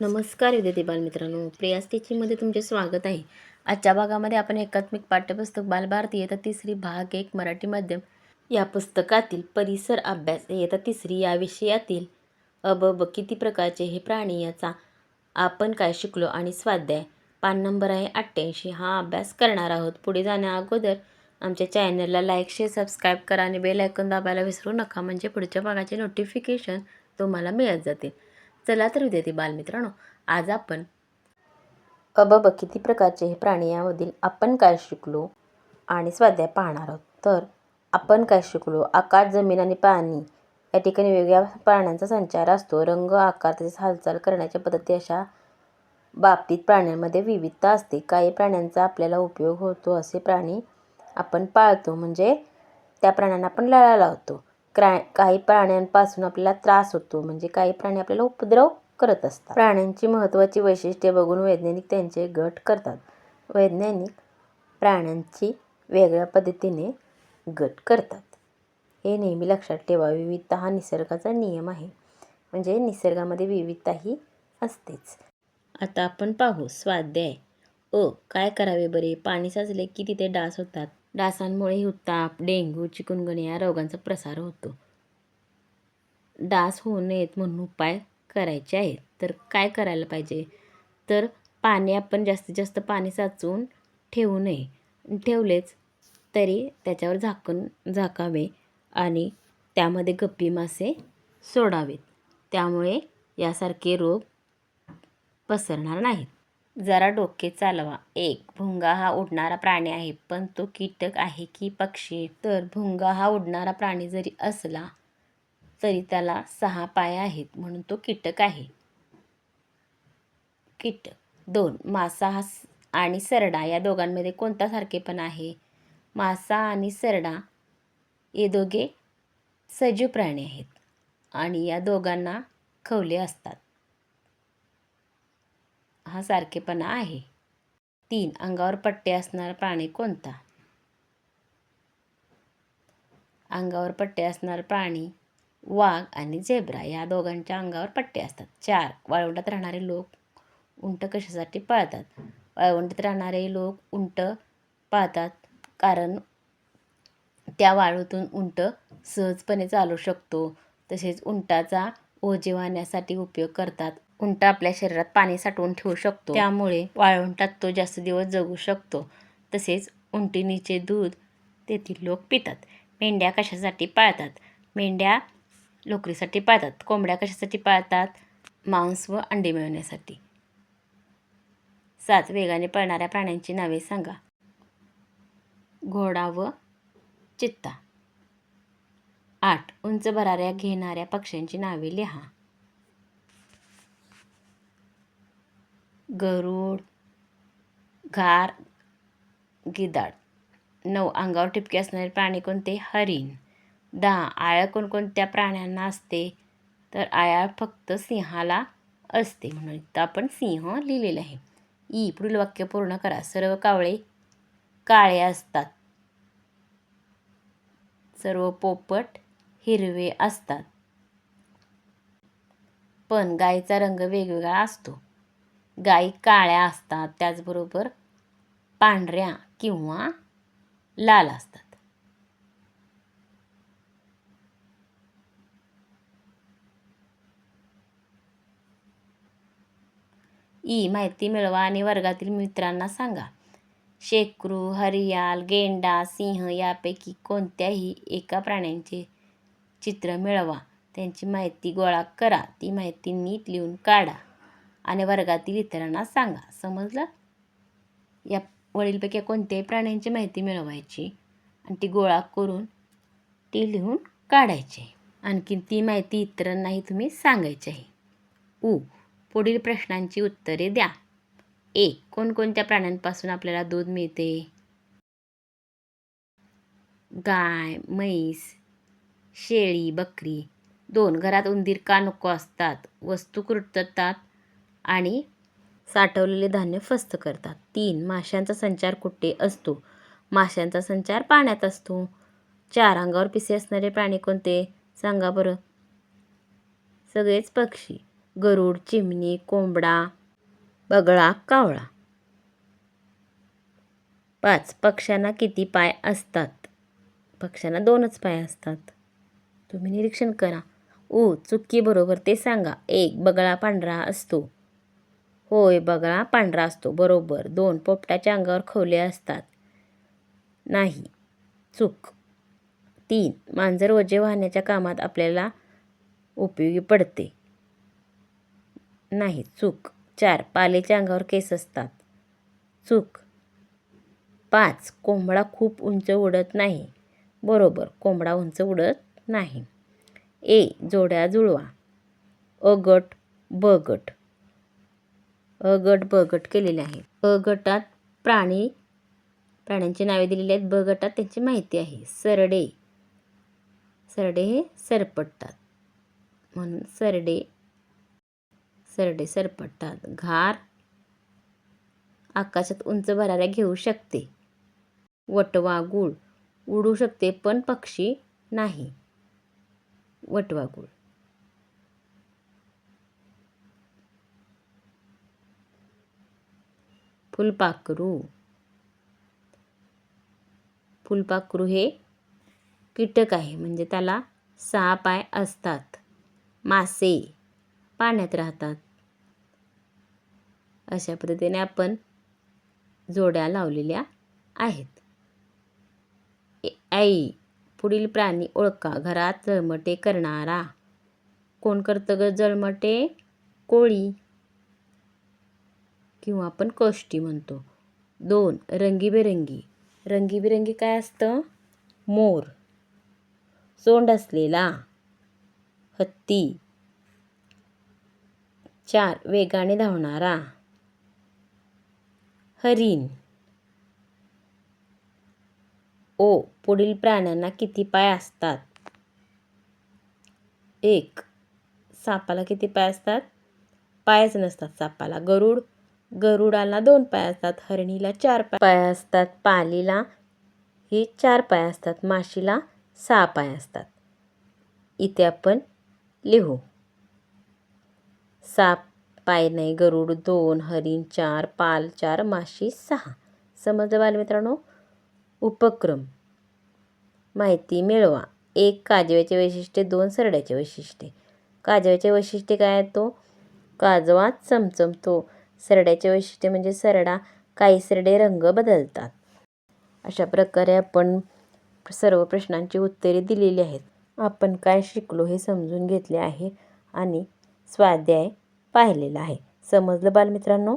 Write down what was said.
नमस्कार विद्यार्थी बालमित्रांनो. प्रियास टीचिंगमध्ये तुमचे स्वागत आहे. आजच्या भागामध्ये आपण एकात्मिक पाठ्यपुस्तक बालभारती येतात तिसरी भाग एक मराठी माध्यम. या पुस्तकातील परिसर अभ्यास येता तिसरी या विषयातील अब ब किती प्रकारचे हे प्राणी याचा आपण काय शिकलो आणि स्वाध्याय. पान नंबर आहे अठ्ठ्याऐंशी. हा अभ्यास करणार आहोत. पुढे जाण्या अगोदर आमच्या चॅनलला लाईक शेअर सबस्क्राईब करा आणि बेल आयकॉन दाबायला विसरू नका. म्हणजे पुढच्या भागाचे नोटिफिकेशन तुम्हाला मिळत जातील. चला तर विद्यार्थी बालमित्रांनो. आज आपण अबब किती प्रकारचे हे प्राणी यामधील आपण काय शिकलो आणि स्वाध्याय पाहणार आहोत. तर आपण काय शिकलो? आकाश जमीन आणि पाणी. या ठिकाणी वेगवेगळ्या प्राण्यांचा संचार असतो. रंग आकार तसेच हालचाल करण्याच्या पद्धती अशा बाबतीत प्राण्यांमध्ये विविधता असते. काही प्राण्यांचा आपल्याला उपयोग होतो असे प्राणी आपण पाळतो. म्हणजे त्या प्राण्यांना आपण लळा लावतो. क्रा काही प्राण्यांपासून आपल्याला त्रास होतो. म्हणजे काही प्राणी आपल्याला उपद्रव करत असतात. प्राण्यांची महत्त्वाची वैशिष्ट्ये बघून वैज्ञानिक त्यांचे गट करतात. वैज्ञानिक प्राण्यांची वेगळ्या पद्धतीने गट करतात. हे नेहमी लक्षात ठेवा. विविधता हा निसर्गाचा नियम आहे. म्हणजे निसर्गामध्ये विविधता ही असतेच. आता आपण पाहू स्वाध्याय. अ काय करावे बरे? पाणी साचले की तिथे डास होतात. डासांमुळे ताप डेंग्यू चिकनगुन्या या रोगांचा प्रसार होतो. डास होऊ नयेत म्हणून उपाय करायचे आहेत. तर काय करायला पाहिजे? तर पाणी आपण जास्तीत जास्त पाणी साचवून ठेवू नये. ठेवलेच तरी त्याच्यावर झाकण झाकावे आणि त्यामध्ये गप्पी मासे सोडावेत. त्यामुळे यासारखे रोग पसरणार नाहीत. जरा डोके चालवा. एक भुंगा हा उडणारा प्राणी आहे पण तो कीटक आहे की पक्षी? तर भुंगा हा उडणारा प्राणी जरी असला तरी त्याला सहा पाय आहेत म्हणून तो कीटक आहे. कीटक. दोन मासा हा स- आणि सरडा या दोघांमध्ये कोणता सारखेपणा आहे? मासा आणि सरडा हे दोघे सजीव प्राणी आहेत आणि या दोघांना खवले असतात. हा सारखेपणा आहे. तीन अंगावर पट्टे असणारा प्राणी कोणता? अंगावर पट्टे असणारा प्राणी वाघ आणि झेब्रा या दोघांच्या अंगावर पट्टे असतात. चार वाळवंटात राहणारे लोक उंट कशासाठी पाळतात? वाळवंटात राहणारे लोक उंट पाळतात कारण त्या वाळूतून उंट सहजपणे चालू शकतो. तसेच उंटाचा ओझे वाहण्यासाठी उपयोग करतात. उंट आपल्या शरीरात पाणी साठवून ठेवू शकतो. त्यामुळे वाळवंटात तो जास्त दिवस जगू शकतो. तसेच उंटीनीचे दूध तेथील लोक पितात. मेंढ्या कशासाठी पाळतात? मेंढ्या लोकरीसाठी पाळतात. कोंबड्या कशासाठी पाळतात? मांस व अंडी मिळवण्यासाठी. सात वेगाने पळणाऱ्या प्राण्यांची नावे सांगा. घोडा व चित्ता. आठ उंच भराऱ्या घेणाऱ्या पक्ष्यांची नावे लिहा. गरुड घार गिधाड नऊ अंगावर ठिपके असणारे प्राणी कोणते? हरिण. दहा आळ्या कोणकोणत्या प्राण्यांना असते? तर आयाळ फक्त सिंहाला असते. म्हणून इथं आपण सिंह लिहिलेलं आहे. ई पुढील वाक्य पूर्ण करा. सर्व कावळे काळे असतात. सर्व पोपट हिरवे असतात. पण गायीचा रंग वेगवेगळा असतो. गायी काळ्या असतात त्याचबरोबर पांढऱ्या किंवा लाल असतात. ई माहिती मिळवा आणि वर्गातील मित्रांना सांगा. शेकरू हरियाल गेंडा सिंह यापैकी कोणत्याही एका प्राण्यांचे चित्र मिळवा. त्यांची माहिती गोळा करा. ती माहिती नीट लिहून काढा. आणि वर्गातील इतरांना सांगा. समजलं? या वडीलपैकी कोणत्याही प्राण्यांची माहिती मिळवायची आणि ती गोळा करून ती लिहून काढायची. आणखीन ती माहिती इतरांनाही तुम्ही सांगायची आहे. उ. पुढील प्रश्नांची उत्तरे द्या. एक कोणकोणत्या प्राण्यांपासून आपल्याला दूध मिळते? गाय म्हैस शेळी बकरी दोन. घरात उंदीर का नको असतात? वस्तू कृततात आणि साठवलेले धान्य फस्त करतात. तीन माशांचा संचार कुठे असतो? माशांचा संचार पाण्यात असतो. चार अंगावर पिसे असणारे प्राणी कोणते? सांगा बरं. सगळेच पक्षी. गरुड चिमणी कोंबडा बगळा कावळा. पाच पक्ष्यांना किती पाय असतात? पक्ष्यांना दोनच पाय असतात. तुम्ही निरीक्षण करा. ऊ चुकी बरोबर ते सांगा. एक बगळा पांढरा असतो. होय बगळा पांढरा असतो बरोबर. दोन पोपटाच्या अंगावर खवले असतात. नाही. चूक. तीन. मांजर वजे वाहण्याच्या कामात आपल्याला उपयोगी पडते. नाही. चूक. चार. पालेच्या अंगावर केस असतात. चूक. पाच. कोंबडा खूप उंच उडत नाही. बरोबर. कोंबडा उंच उडत नाही. ए. जोड्या जुळवा. अ गट ब गट. अ गट ब गट केलेले आहे. अ गटात प्राणी प्राण्यांची नावे दिलेली आहेत. ब गटात त्यांची माहिती आहे. सरडे. सरडे हे सरपटतात. म्हणून सरडे सरडे सरपटतात. घार आकाशात उंच भराऱ्या घेऊ शकते. वटवागूळ उडू शकते पण पक्षी नाही. वटवागूळ फुलपाखरू. फुलपाखरू हे कीटक आहे म्हणजे त्याला सहा पाय असतात. मासे पाण्यात राहतात. अशा पद्धतीने आपण जोड्या लावलेल्या आहेत. आई पुढील प्राणी ओळखा घरात जळमटे करणारा. कोण करतं ग जळमटे? कोळी. किंवा आपण कष्टी म्हणतो. दोन रंगीबेरंगी. रंगीबेरंगी काय असतं? मोर. सोंड असलेला. हत्ती. चार वेगाने धावणारा. हरिण. ओ पुढील प्राण्यांना किती पाय असतात? एक. सापाला किती पाय असतात? पायच नसतात सापाला. गरुड गरुडाला दोन पाय असतात हरणीला चार पाय असतात पालीला हे चार पाय असतात माशीला सहा पाय असतात. इथे आपण लिहू. साप पाय नाही गरुड दोन हरिण चार पाल चार माशी सहा. समजलं बालमित्रांनो उपक्रम. माहिती मिळवा. एक काजव्याचे वैशिष्ट्य दोन सरड्याचे वैशिष्ट्ये. काजव्याचे वैशिष्ट्य काय तो? काजवा चमचमतो. सरड्याचे वैशिष्ट्य म्हणजे सरडा काही सरडे रंग बदलतात. अशा प्रकारे आपण सर्व प्रश्नांची उत्तरे दिलेली आहेत. आपण काय शिकलो हे समजून घेतले आहे आणि स्वाध्याय पाहिलेला आहे. समजलं बालमित्रांनो?